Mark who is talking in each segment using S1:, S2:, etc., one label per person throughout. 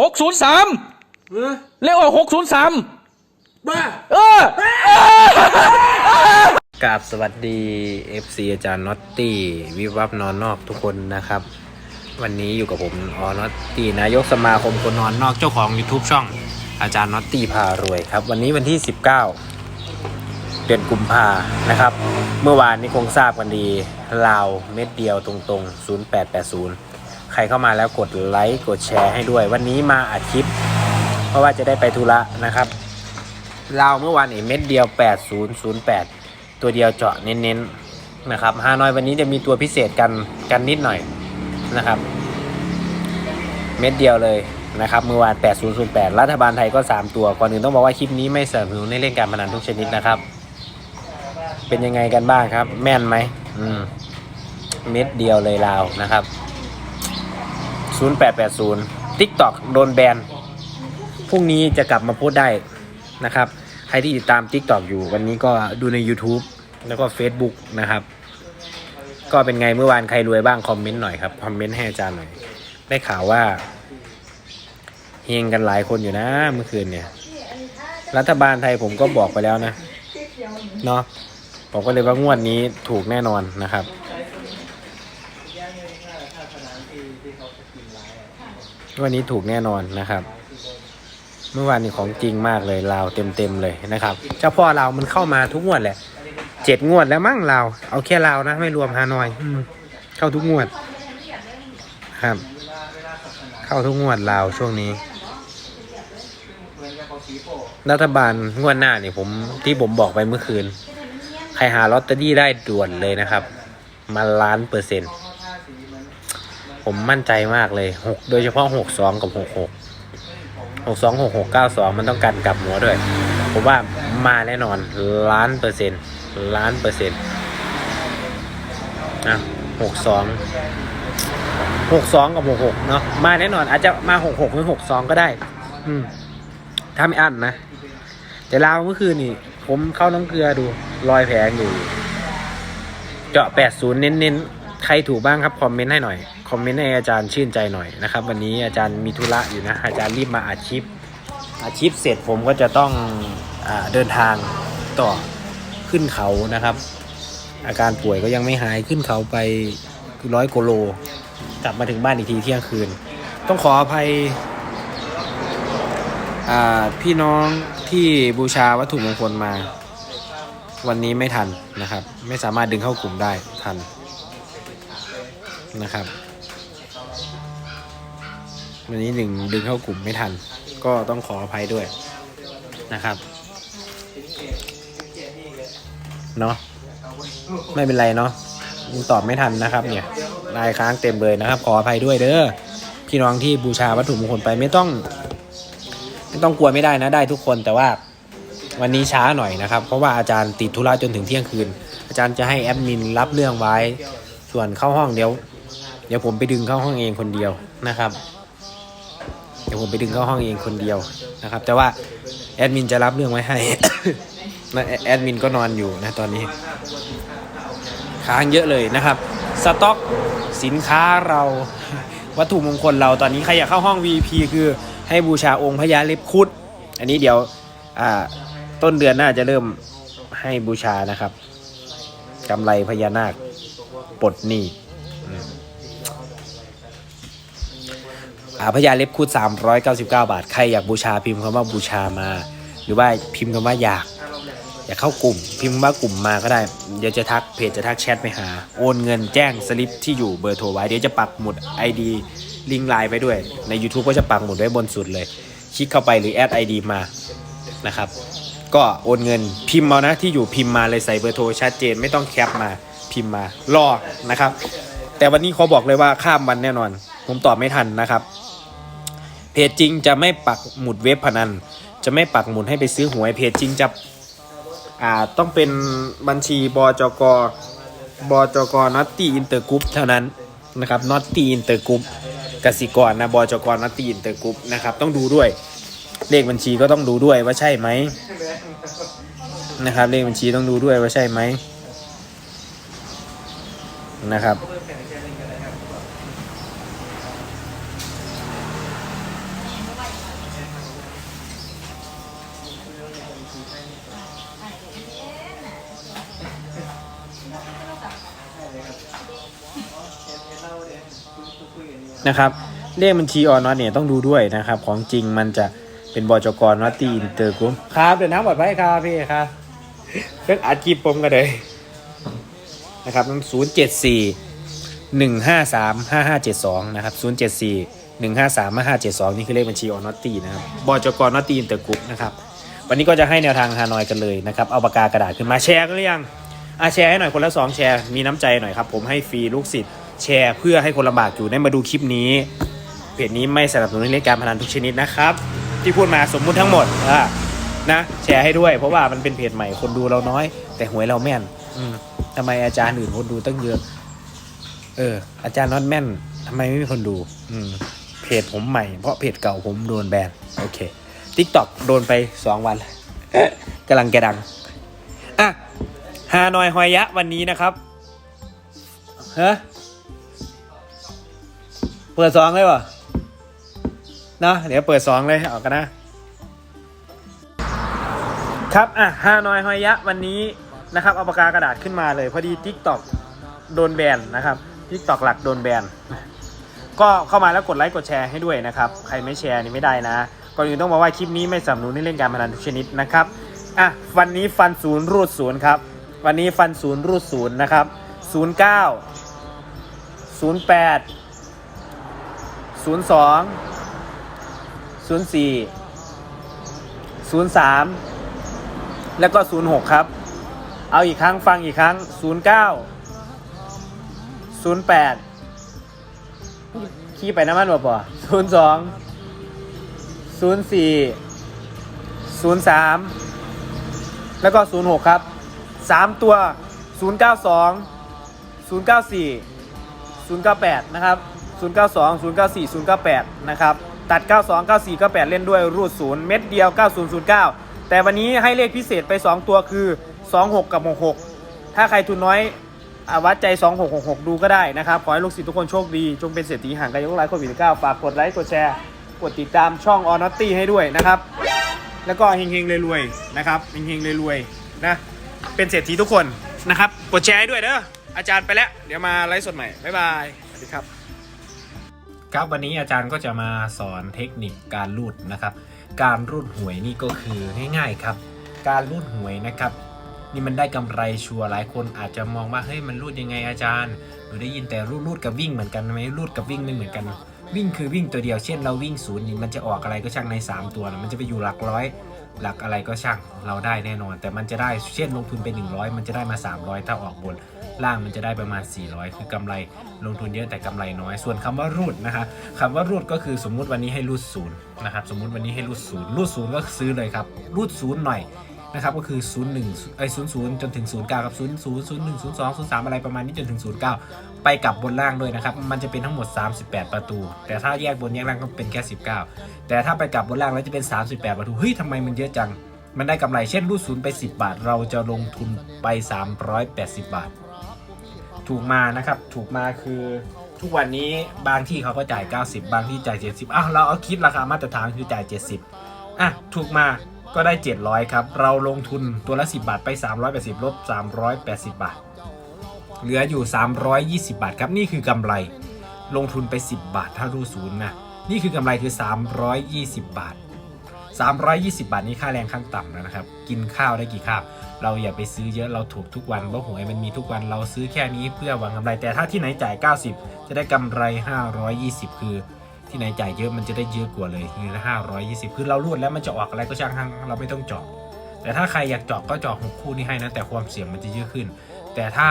S1: หกศูนย์สาม
S2: เออ
S1: เลขออกหกศูนย์สาม
S2: บ้า
S1: เออ กราบสวัสดี FC อาจารย์น็อตตี้วิบวับนอนนอกทุกคนนะครับ วันนี้อยู่กับผมอน็อตตี้นายกสมาคมคนนอนนอกเจ้าของ YouTube ช่องอาจารย์น็อตตี้พารวยครับ วันนี้วันที่ 19 เดือนกุมภานะครับ เมื่อวานนี้คงทราบกันดีลาวเม็ดเดียวตรงๆ 0880 ใครเข้ามาแล้วกดไลค์กดแชร์ให้ด้วย วันนี้มาอัดคลิป เพราะว่าจะได้ไปธุระนะครับลาวเมื่อวานอีกเม็ดเดียว 8008 ตัวเดียวเจาะเน้นๆนะครับฮานอยวันนี้จะมีตัวพิเศษกันกันนิดหน่อยนะครับ เม็ดเดียวเลยนะครับเมื่อวาน 8008 รัฐบาลไทยก็ 3 ตัวก่อนอื่นต้องบอกว่าคลิปนี้ไม่สนับสนุนให้เล่นการพนันทุกชนิดนะครับ เป็นยังไงกันบ้างครับ แม่นไหมอืมเม็ดเดียวเลยลาวนะครับ 0880 TikTok โดนแบนพรุ่งนี้จะกลับมาโพูดได้นะครับ ใครที่ติดตาม TikTok อยู่ วันนี้ก็ดูใน YouTube แล้วก็ Facebook นะครับ ก็เป็นไงเมื่อวานใครรวยบ้างคอมเมนต์หน่อยครับ คอมเมนต์ให้อาจารย์หน่อย ได้ข่าวว่าเฮงกันหลายคนอยู่นะเมื่อคืนเนี่ย รัฐบาลไทยผมก็บอกไปแล้วนะ เนาะผมก็เลยว่างวดนี้ถูกแน่นอนนะครับ วันนี้ถูกแน่นอนนะครับเมื่อวานนี้ของจริงมากเลยลาวเต็มๆเลยนะครับ เจ้าพ่อเราวมันเข้ามาทุกงวดแหละเจ็ดงวดแล้วมั้งเราวเอาแค่ลาวนะไม่รวมฮานอยอืมเข้าทุกงวดครับเข้าทุกงวดลาวช่วงนี้รัฐบาลงวดหน้าเนี่ยผมที่ผมบอกไปเมื่อคืน ใครหาลอตเตอรี่ได้ด่วนเลยนะครับ มาล้านเปอร์เซ็นต์ ผมมั่นใจมากเลยหกโดยเฉพาะหกสองกับหกหกหกสองหกหกเก้าสองมันต้องการกลับหัวด้วย ผมว่ามาแน่นอนล้านเปอร์เซ็นต์ล้านเปอร์เซ็นต์อะหกสองหกสองกับหกหกเนาะมาแน่นอน อาจจะมาหกหกหรือหกสองก็ได้ อืมถ้าไม่อั้นนะแต่ลาวเมื่อคืนนี่ ผมเข้าน้ำเกลือดู รอยแผลอยู่ เจาะ80เน้นๆ ใครถูกบ้างครับ คอมเมนต์ให้หน่อย คอมเมนต์ให้อาจารย์ชื่นใจหน่อยนะครับ วันนี้อาจารย์มีธุระอยู่นะ อาจารย์รีบมาอาชีพอาชีพเสร็จผมก็จะต้องอเดินทางต่อขึ้นเขานะครับ อาการป่วยก็ยังไม่หายขึ้นเขาไปร้อยกิโล กลับมาถึงบ้านอีกทีเที่ยงคืน ต้องขออภัยพี่น้องที่บูชาวัตถุมงคลมา วันนี้ไม่ทันนะครับ ไม่สามารถดึงเข้ากลุ่มได้ทันนะครับ วันนี้หนึ่งดึงเข้ากลุ่มไม่ทัน ก็ต้องขออภัยด้วยนะครับเนาะไม่เป็นไรเนาะตอบไม่ทันนะครับ เนี่ยลายค้างเต็มเลยนะครับ ขออภัยด้วยเด้อพี่น้องที่บูชาวัตถุมงคลไปไม่ต้อง ไม่ต้องกลัวไม่ได้นะได้ทุกคนแต่ว่าวันนี้ช้าหน่อยนะครับ เพราะว่าอาจารย์ติดธุระจนถึงเที่ยงคืน อาจารย์จะให้แอดมินรับเรื่องไว้ ส่วนเข้าห้องเดี๋ยว เดี๋ยวผมไปดึงเข้าห้องเองคนเดียวนะครับ ดี๋ยวผมไปดึงเข้าห้องเองคนเดียวนะครับ แต่ว่าแอดมินจะรับเรื่องไว้ให้และแอดมินก็นอนอยู่นะตอนนี้ ค้างเยอะเลยนะครับ สต็อกสินค้าเราวัตถุมงคลเราตอนนี้ใครอยากเข้าห้อง VP คือให้บูชาองค์พญาเล็บคุด อันนี้เดี๋ยวต้นเดือนหน้าจะเริ่มให้บูชานะครับกำไรพญานาคปลดหนี้ พญาเล็บคุด399 บาท ใครอยากบูชาพิมพ์คำว่าบูชามา หรือว่าพิมพ์คำว่าอยาก อยากเข้ากลุ่ม พิมพ์ว่ากลุ่มมาก็ได้ เดี๋ยวจะทักเพจจะทักแชทไปหา โอนเงินแจ้งสลิปที่อยู่เบอร์โทรไว้ เดี๋ยวจะปักหมุด ID ลิงก์ไลน์ไปด้วย ใน YouTube ก็จะปักหมุดไว้บนสุดเลย คลิกเข้าไปหรือแอด ID มา นะครับ ก็โอนเงินพิมพ์เอานะที่อยู่พิมพ์มาเลยใส่เบอร์โทรชัดเจนไม่ต้องแคปมาพิมพ์มารอนะครับ แต่วันนี้เขาบอกเลยว่าข้ามวันแน่นอน ผมตอบไม่ทันนะครับ เพจจริงจะไม่ปักหมุดเว็บพนัน จะไม่ปักหมุดให้ไปซื้อหวยเพจจริงจะอ่าต้องเป็นบัญชีบจกบจกนอตตี้อินเตอร์กรุ๊ปเท่านั้นนะครับนอตตี้อินเตอร์กรุ๊ปกสิกรนะบจกนอตตี้อินเตอร์กรุ๊ปนะครับต้องดูด้วย เลขบัญชีก็ต้องดูด้วยว่าใช่ไหมนะครับเลขบัญชีต้องดูด้วยว่าใช่ไหมนะครับ นะครับเลขบัญชีออนน็อตเนี่ยต้องดูด้วยนะครับ ของจริงมันจะเป็นบจกรนอตตีอินเตอร์กรุ๊ปครับเดินทางปลอดภัยครับพี่ครับเรื่องอัดคลิปผมกันเลยนะครับศูนย์เจ็ดสี่หนึ่งห้าสามห้าห้าเจ็ดสองนะครับศูนย์เจ็ดสี่หนึ่งห้าสามห้าห้าเจ็ดสองนี่คือเลขบัญชีออนนอตตีนะครับบจกรนอตตีอินเตอร์กรุ๊ปนะครับวันนี้ก็จะให้แนวทางฮานอยกันเลยนะครับเอาปากกากระดาษขึ้นมาแชร์กันหรือยังอาแชร์ให้หน่อยคนละสองแชร์มีน้ำใจหน่อยครับผมให้ฟรีลูกศิษย์ แชร์เพื่อให้คนลำบากอยู่ได้มาดูคลิปนี้ เพจนี้ไม่สนับสนุนเล่นการพนันทุกชนิดนะครับ ที่พูดมาสมมุติทั้งหมดอะนะแชร์ให้ด้วย เพราะว่ามันเป็นเพจใหม่คนดูเราน้อย แต่หวยเราแม่น อืมทำไมอาจารย์อื่นคนดูตั้งเยอะ เออ อาจารย์น็อตแม่นทำไมไม่มีคนดู อืมเพจผมใหม่เพราะเพจเก่าผมโดนแบนโอเคทิกตอกโดนไปสองวันกำลังแกดังอะฮานอยฮอยยะวันนี้นะครับฮะ เปิดสองเลยวะเนาะเดี๋ยวเปิดสองเลยเอากันนะ ครับอะฮานอยฮอยยะวันนี้นะครับเอาปากกากระดาษขึ้นมาเลย พอดี TikTok โดนแบนนะครับ TikTok หลักโดนแบนก็เข้ามาแล้วกดไลค์กดแชร์ให้ด้วยนะครับ ใครไม่แชร์นี่ไม่ได้นะก่อนอื่นต้องบอกว่าคลิปนี้ไม่สนับสนุนให้เล่นการพนันทุกชนิดนะครับอะวันนี้ฟันศูนย์รูดศูนย์ครับ วันนี้ฟันศูนย์รูดศูนย์นะครับศูนย์เก้าศูนย์แปด ศูนย์สองศูนย์สี่ศูนย์สามแล้วก็ศูนย์หกครับ เอาอีกครั้งฟังอีกครั้งศูนย์เก้าศูนย์แปดขี่ไปน้ำมันบ่ปอศูนย์สองศูนย์สี่ศูนย์สามแล้วก็ศูนย์หกครับสามตัวศูนย์เก้าสองศูนย์เก้าสี่ศูนย์เก้าแปดนะครับ ศูนย์เก้าสองศูนะครับ ตัดเก้าสองเล่นด้วยรูดศูนย์เม็ดเดียวเก้าศูนย์ศูนย์เก้าแต่วันนี้ให้เลขพิเศษไปสองตัวคือสองหกกับหกหกถ้าใครทุนน้อยอาวัดใจ 2666 ดูก็ได้นะครับ ขอให้ลูกศิษย์ทุกคนโชคดี จงเป็นเศรษฐีห่างไกลจากโรคร้ายโควิด 19 ฝากกดไลค์ กดแชร์ กดติดตามช่องออนอตตี้ให้ด้วยนะครับ แล้วก็เฮงๆรวยๆนะครับเฮงๆรวยๆนะเป็นเศรษฐีทุกคนนะครับ กดแชร์ให้ด้วยเด้ออาจารย์ไปแล้ว เดี๋ยวมาไลฟ์สดใหม่ บ๊ายบาย สวัสดีครับ ครับวันนี้อาจารย์ก็จะมาสอนเทคนิคการรูดนะครับ การรูดหวยนี่ก็คือง่ายๆครับ การรูดหวยนะครับ นี่มันได้กำไรชัวร์หลายคนอาจจะมองว่าเฮ้ยมันรูดยังไงอาจารย์หนูได้ยินแต่รูดรูดกับวิ่งเหมือนกันไหมรูดกับวิ่งไม่เหมือนกัน วิ่งคือวิ่งตัวเดียวเช่นเราวิ่งศูนย์นี่มันจะออกอะไรก็ช่างใน 3 ตัวนะมันจะไปอยู่หลักร้อย หลักอะไรก็ช่างเราได้แน่นอน แต่มันจะได้เช่นลงทุนไป 100 มันจะได้มา 300 ถ้าออกบน ล่างมันจะได้ประมาณ 400 คือกำไรลงทุนเยอะแต่กำไรน้อย ส่วนคำว่ารูดนะคะคำว่ารูดก็คือสมมุติวันนี้ให้รูดศูนย์นะครับสมมุติวันนี้ให้รูดศูนย์รูดศูนย์ก็ซื้อเลยครับรูดศูนย์หน่อยนะครับก็คือ 0 1ไอ้0 0 จนถึง 0 9ครับ 0 0 0 1 0 2 0 3 อะไรประมาณนี้จนถึง 0 9 ไปกลับบนล่างด้วยนะครับ มันจะเป็นทั้งหมด 38 ประตู แต่ถ้าแยกบนแยกล่างก็เป็นแค่ 19 แต่ถ้าไปกลับบนล่างแล้วจะเป็น 38 ประตู เฮ้ยทำไมมันเยอะจัง มันได้กำไร เช่นรูดศูนย์ไป 10 บาท เราจะลงทุนไป 380 บาท ถูกมานะครับ ถูกมาคือทุกวันนี้บางที่เขาก็จ่าย 90 บางที่จ่าย 70อ้าวเราเอาคิดราคามาตรฐานคือจ่าย 70อะถูกมาก็ได้ 700 ครับ เราลงทุนตัวละ 10 บาทไป 380ลบ380 บาท เหลืออยู่ 320 บาทครับนี่คือกำไรลงทุนไป 10 บาท ถ้ารูศูนย์นะนี่คือกำไรคือ 320 บาท 320 บาทนี่ค่าแรงขั้นต่ำแล้วนะครับ กินข้าวได้กี่ข้าวเราอย่าไปซื้อเยอะเราถูกทุกวันเพราะหวยมันมีทุกวันเราซื้อแค่นี้เพื่อหวังกำไรแต่ถ้าที่ไหนจ่าย 90 จะได้กำไร 520 คือที่ไหนจ่ายเยอะมันจะได้เยอะกว่าเลยคือห้าร้อยยี่สิบคือเรารูดแล้วมันจะออกอะไรก็ช่างทั้งเราไม่ต้องเจาะแต่ถ้าใครอยากเจาะก็เจาะหกคู่นี้ให้นะแต่ความเสี่ยงมันจะเยอะขึ้น แต่ถ้า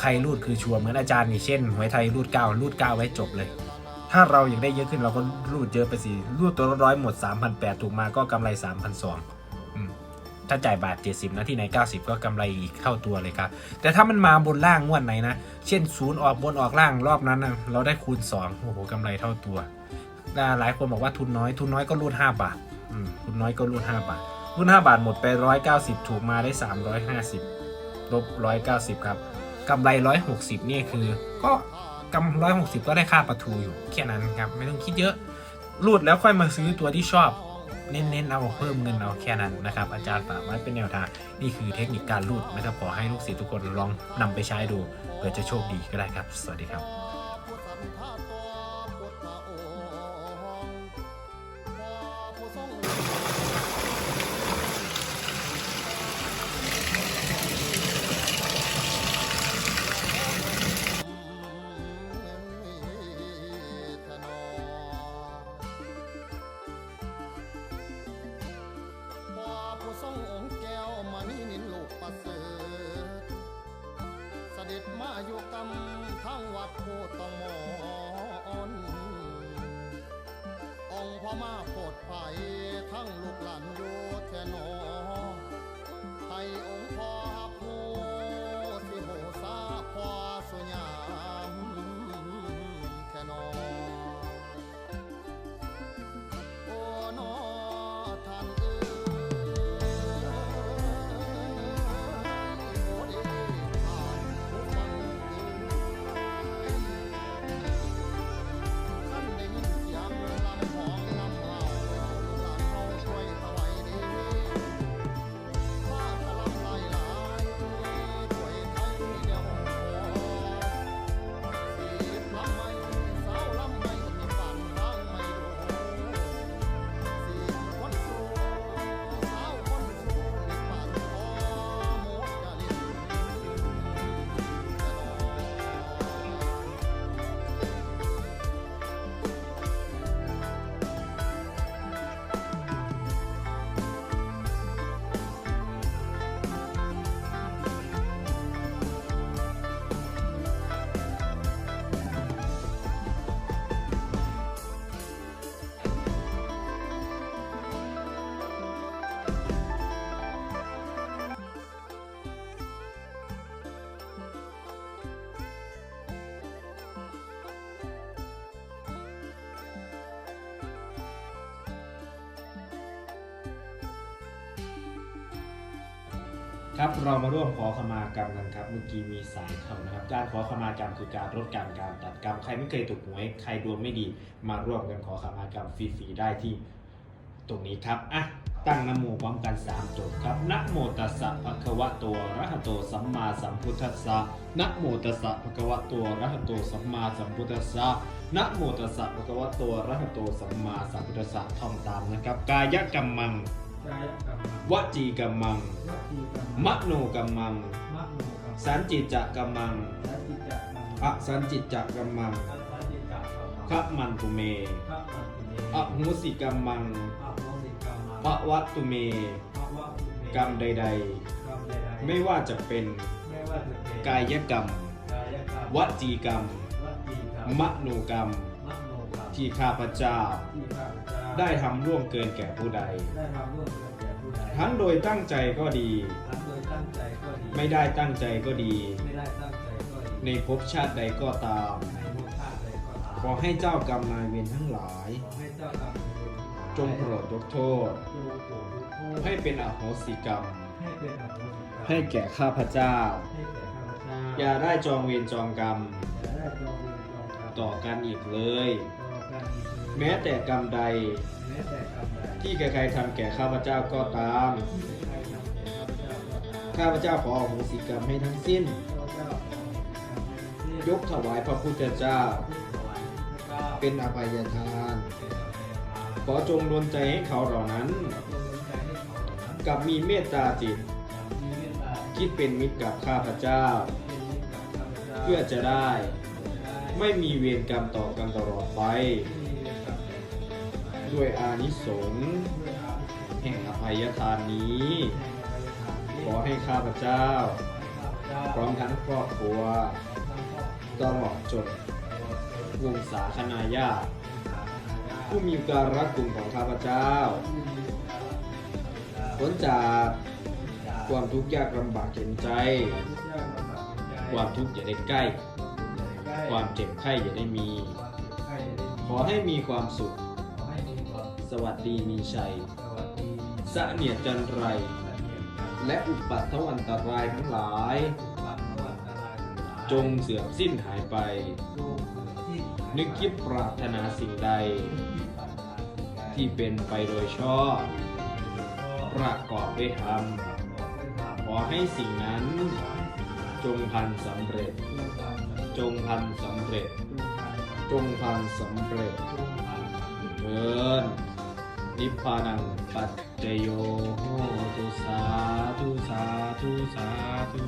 S1: ใครรูดคือชัวร์เหมือนอาจารย์นี่เช่นหวยไทยรูดเก้ารูดเก้าไว้จบเลย ถ้าเราอยากได้เยอะขึ้นเราก็รูดเยอะไปสิรูดตัวละร้อยหมด 3,800 ถูกมาก็กำไร 3,200อืมถ้าจ่ายบาท 70 นะที่ไหน 90 ก็กำไรอีกเท่าตัวเลยครับ แต่ถ้ามันมาบนล่างงวดไหนนะ เช่นศูนย์ออกบนออกล่างรอบนั้นนะเราได้คูณ2โอ้โหกำไรเท่าตัวหลายคนบอกว่าทุนน้อยทุนน้อยก็รูด5บาททุนน้อยก็รูด5บาทรูด5บาทหมดไป 190 ถูกมาได้ 350 ลบ190ครับกำไร160นี่คือ ก็กำร้อยหกสิบก็ได้ค่าประทูอยู่แค่นั้นครับ ไม่ต้องคิดเยอะรูดแล้วค่อยมาซื้อตัวที่ชอบ เน้นๆเอาเพิ่มเงินเอาแค่นั้นนะครับ อาจารย์ฝากไว้เป็นแนวทางนี่คือเทคนิคการรูดนะครับขอให้ลูกศิษย์ทุกคนลองนำไปใช้ดูเผื่อจะโชคดีก็ได้ครับ สวัสดีครับ
S2: ทั้งลูกหลานอยู่แทนอ ครับ
S1: เรามาร่วมขอขมากรรมกันครับเมื่อกี้มีสายเข้านะครับการขอขมากรรมคือการลดการการตัดกรรมใครไม่เคยถูกหวยใครดวงไม่ดีมาร่วมกันขอขมากรรมฟรีๆได้ที่ตรงนี้ครับอะตั้งนโมพร้อมกัน3จบครับนะโมตัสสะภะคะวะโตอะระหะโตสัมมาสัมพุทธัสสะนะโมตัสสะภะคะวะโตอะระหะโตสัมมาสัมพุทธัสสะนะโมตัสสะภะคะวะโตอะระหะโตสัมมาสัมพุทธัสสะท่องตามนะครับ กายกรรมัง
S3: กายกรรม
S1: วจีกรรมัง
S3: วัจีกรรม
S1: มโนกรรมัง
S3: มโนกรรม
S1: สันจิจะกรรมัง
S3: และจิตจักรรม
S1: อะสันจิจะกรรมัง
S3: อัตตาจิตจักรรม
S1: ขมันตุเม
S3: พระมันตุเม
S1: อะหุสิกรรมัง
S3: อะโมสิกรรม
S1: ภวัตตุเม
S3: ภวะตุเม
S1: กรรมใด
S3: กรรมใด
S1: ๆ
S3: ๆ
S1: ไม่ว่าจะเป็น
S3: ไม่ว่าจะเป็น
S1: กายกรรม
S3: กายกรรม
S1: วจีกรรม
S3: วจีกรรม
S1: มโนกรรม
S3: มโนกรรม
S1: ที่ข้าพเจ้า
S3: ที่ข้าพเจ้า
S1: ได้ทำร่วงเกินแก่ผู้ใด
S3: ได้ทำร่วมกันแก่ผู้ใด
S1: ทั้งโดยตั้งใจก็ดี
S3: ทั้งโดยตั้งใจก็ดี
S1: ไม่ได้ตั้งใจก็ดี
S3: ไม่ได้ตั้งใจก็ดี
S1: ในภพชาติใดก็ตาม
S3: ในโมฆะใดก็ตาม
S1: ขอให้เจ้ากรรมนายเวรทั้งหลาย
S3: ขอให้เจ้ากรรมนายเวรทั้งหลาย
S1: จงโปรดยกโทษ
S3: จงโปรดยกโทษ
S1: ให้เป็นอโหสิกรรม
S3: ให้เป็นอโหสิกรรม
S1: ให้แก่ข้าพเจ้า
S3: ให้แก่ข้าพเจ้า
S1: อย่าได้จองเวรจองกรรม
S3: อย่าได้จองเวรจองกรรม
S1: ต่อกันอีกเลย
S3: ต่อกันอีกเลย
S1: แม้แต่กรรมใด
S3: แม้แต่กรรมใด
S1: ที่ใครๆทำแก่ข้าพเจ้าก็ตาม
S3: ที่ใครทำแก่ข้าพเจ้าก็ตาม
S1: ข้าพเจ้าขออโหสิกรรมให้ทั้งสิ้น
S3: ข้าพเจ้าขออโหสิกรรมให้ทั้งสิ้น
S1: ยกถวายพระพุทธเจ้า
S3: ยกถวายพระพุทธเจ้า
S1: เป็นอภัยทาน
S3: เป็นอภัยทาน
S1: ขอจงดลใจให้เขาเหล่านั้น
S3: ขอจงรู้ใจให้เขาเหล่านั้น
S1: กับมีเมตตาจิต
S3: มีเมตตา
S1: คิดเป็นมิตรกับข้าพเจ้า
S3: เป็นมิตรกับข้าพเจ้า
S1: เพื่อจะได้
S3: เพื่อจะได้
S1: ไม่มีเวรกรรมต่อกันตลอดไป
S3: ได้
S1: วยอานิสงส์แห่งอภัยทานนี้
S3: แห่งอภัยทานนี้
S1: ขอให้ข้าพเจ้า
S3: พ
S1: ร้อมทั้งครอบครัวตลอดจนวงศาคณาญาติ
S3: สาธารณะ
S1: ผู้มีการรักกลุ่มของข้าพเจ้า
S3: ผู้มีการรักษาข้าพเจ้า
S1: พ้นจากความทุกข์ยากลำบากเข็นใจ ความทุกข์อย่าได้ใกล้ ความเจ็บไข้อย่าได้มี
S3: ขอ
S1: ให้มีความสุข สวัสดีมีชัย
S3: สวัสดี
S1: เสนียดจันไร
S3: เสนียดจันทร์
S1: และอุปัตถวันตรายทั้งหลาย
S3: ปัตตวันตรายทั้งหลาย
S1: จงเสื่อมสิ้นหายไป
S3: จงเกิดที่
S1: นึกคิดปรารถนาสิ่งใด
S3: นึกคิดปรารถนาสิ่งใด
S1: ที่เป็นไปโดยชอบประกอบด้วยธรรมขอให้สิ่งนั้นจงพันสำเร็จจงพันสำเร็จ จงพันสำเร็จ เทิน นิพพานังปัจเจโยโหตุสาธุสาธุสาธุ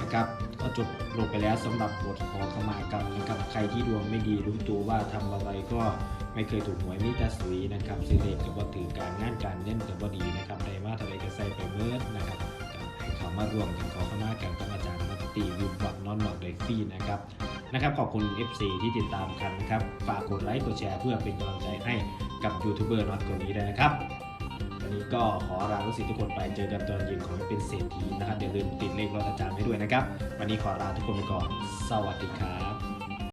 S1: นะครับก็จบลงไปแล้วสำหรับบทขอขมากรรมนะครับใครที่ดวงไม่ดีรู้ตัวว่าทำอะไรก็ไม่เคยถูกหวยมิตรสุยนะครับซื้อเลขกับว่าถือการงานการเล่นกับว่าดีนะครับไดมาเท่าไรก็ใสไปเมิดนะครับเขามารวมกันขอขมากันกับอาจารย์นัตตีวิวบอดนอนหนอกเดฟฟี่นะครับนะครับขอบคุณ FC ที่ติดตามกันนะครับ ฝากกดไลค์กดแชร์เพื่อเป็นกำลังใจให้ กับยูทูบเบอร์น็อตคนนี้ด้วยนะครับ วันนี้ก็ขอลาลูกศิษย์ทุกคนไปเจอกันตอนเย็นของเป็นเศรษฐีนะครับอย่าลืมติดเลขรถอาจารย์ให้ด้วยนะครับ วันนี้ขอลาทุกคนไปก่อน สวัสดีครับ